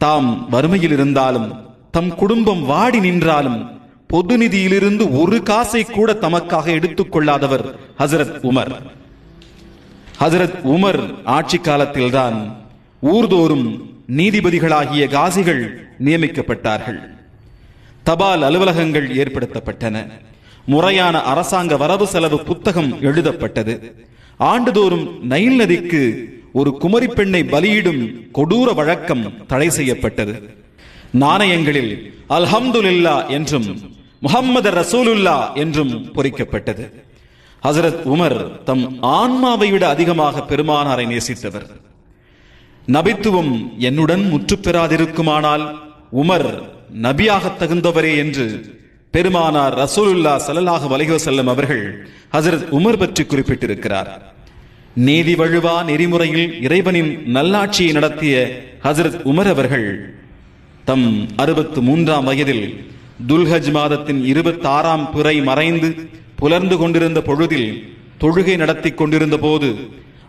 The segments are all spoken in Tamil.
தாம் வறுமையில் இருந்தாலும் தம் குடும்பம் வாடி நின்றாலும் பொது நிதியிலிருந்து ஒரு காசை கூட தமக்காக எடுத்துக் கொள்ளாதவர் ஹசரத் உமர். ஹசரத் உமர் ஆட்சி காலத்தில்தான் ஊர்தோறும் நீதிபதிகளாகிய காசிகள் நியமிக்கப்பட்டார்கள். தபால் அலுவலகங்கள் ஏற்படுத்தப்பட்டன. முறையான அரசாங்க வரவு செலவு புத்தகம் எழுதப்பட்டது. ஆண்டுதோறும் நைல் நதிக்கு ஒரு குமரி பெண்ணை பலியிடும் கொடூர வழக்கம் தடை செய்யப்பட்டது. நாணயங்களில் அல்ஹம்துலில்லா என்றும் முகம்மது ரசூலுல்லா என்றும் பொறிக்கப்பட்டது. ஹசரத் உமர் தம் ஆன்மாவை விட அதிகமாக பெருமானாரை நேசித்தவர். நபித்துவம் என்னுடன் முற்று பெறாதிருக்குமானால் உமர் நபியாக தகுந்தவரே என்று பெருமானார் ரசூலுல்லா ஸல்லல்லாஹு அலைஹி வஸல்லம் அவர்கள் ஹசரத் உமர் பற்றி குறிப்பிட்டிருக்கிறார். நீதி வழுவா நெறிமுறையில் இறைவனின் நல்லாட்சியை நடத்திய ஹசரத் உமர் அவர்கள் தம் அறுபத்து மூன்றாம் வயதில் துல்ஹஜ் மாதத்தின் இருபத்தி ஆறாம் பிறை மறைந்து புலர்ந்து கொண்டிருந்த பொழுதில் தொழுகை நடத்தி கொண்டிருந்த போது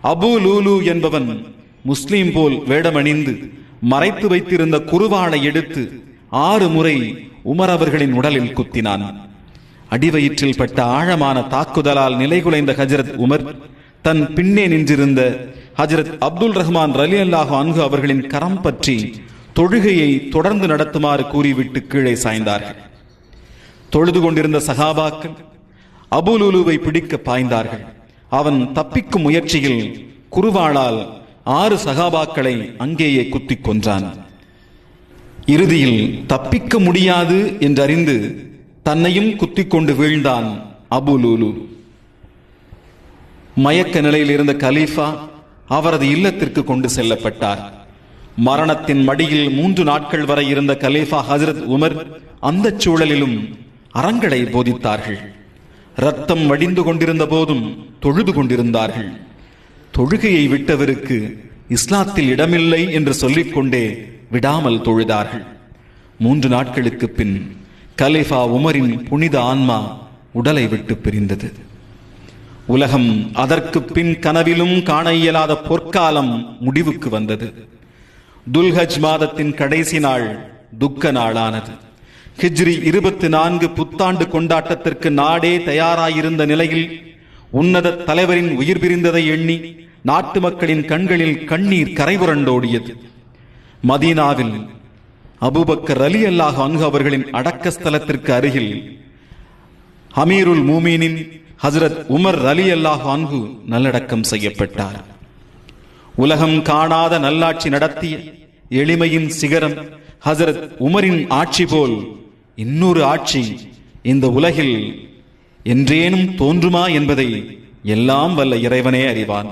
அபு லூலு என்பவன் முஸ்லீம் போல் வேடமணிந்து மறைத்து வைத்திருந்த குருவாளை எடுத்து ஆறு முறை உமர் அவர்களின் உடலில் குத்தினான். அடிவயிற்றில் பட்ட ஆழமான தாக்குதலால் நிலைகுலைந்த ஹஜரத் உமர் தன் பின்னே நின்றிருந்த ஹஜரத் அப்துல் ரஹ்மான் ரலி அல்லாஹு அன்கு அவர்களின் கரம் பற்றி தொழுகையை தொடர்ந்து நடத்துமாறு கூறிவிட்டு கீழே சாய்ந்தார்கள். தொழுது கொண்டிருந்த சகாபாக்கள் அபுலுலுவை பிடிக்க பாய்ந்தார்கள். அவன் தப்பிக்கும் முயற்சியில் குருவாளால் ஆறு சகாபாக்களை அங்கேயே குத்திக் கொன்றான். இறுதியில் தப்பிக்க முடியாது என்றறிந்து தன்னையும் குத்திக் கொண்டு வீழ்ந்தான் அபுலுலு மயக்க நிலையில் இருந்த கலீஃபா அவரது இல்லத்திற்கு கொண்டு செல்லப்பட்டார். மரணத்தின் மடியில் மூன்று நாட்கள் வரை இருந்த கலீஃபா ஹசரத் உமர் அந்த சூழலிலும் அறங்களை போதித்தார்கள். ரத்தம் வடிந்து கொண்டிருந்த போதும் தொழுது கொண்டிருந்தார்கள். தொழுகையை விட்டவருக்கு இஸ்லாத்தில் இடமில்லை என்று சொல்லிக்கொண்டே விடாமல் தொழுதார்கள். மூன்று நாட்களுக்கு பின் கலிஃபா உமரின் புனித ஆன்மா உடலை விட்டு பிரிந்தது. உலகம் அதற்கு பின் கனவிலும் காண இயலாத பொற்காலம் முடிவுக்கு வந்தது. துல்ஹஜ் மாதத்தின் கடைசி நாள் துக்க நாளானது. ஹிஜ்ரி இருபத்தி நான்கு புத்தாண்டு கொண்டாட்டத்திற்கு நாடே தயாராயிருந்த நிலையில் உன்னத தலைவரின் உயிர் பிரிந்ததை எண்ணி நாட்டு மக்களின் கண்களில் கண்ணீர் கரைபுரண்டோடியது. மதீனாவில் அபுபக்கர் அலி அல்லாஹ் அங்கு அவர்களின் அடக்க ஸ்தலத்திற்கு அருகில் அமீருல் மூமீனின் ஹசரத் உமர் அலி அல்லாஹ் அன்பு நல்லடக்கம் செய்யப்பட்டார். உலகம் காணாத நல்லாட்சி நடத்திய எளிமையின் சிகரம் ஹசரத் உமரின் ஆட்சி போல் இன்னொரு ஆட்சி இந்த உலகில் என்றேனும் தோன்றுமா என்பதை எல்லாம் வல்ல இறைவனே அறிவான்.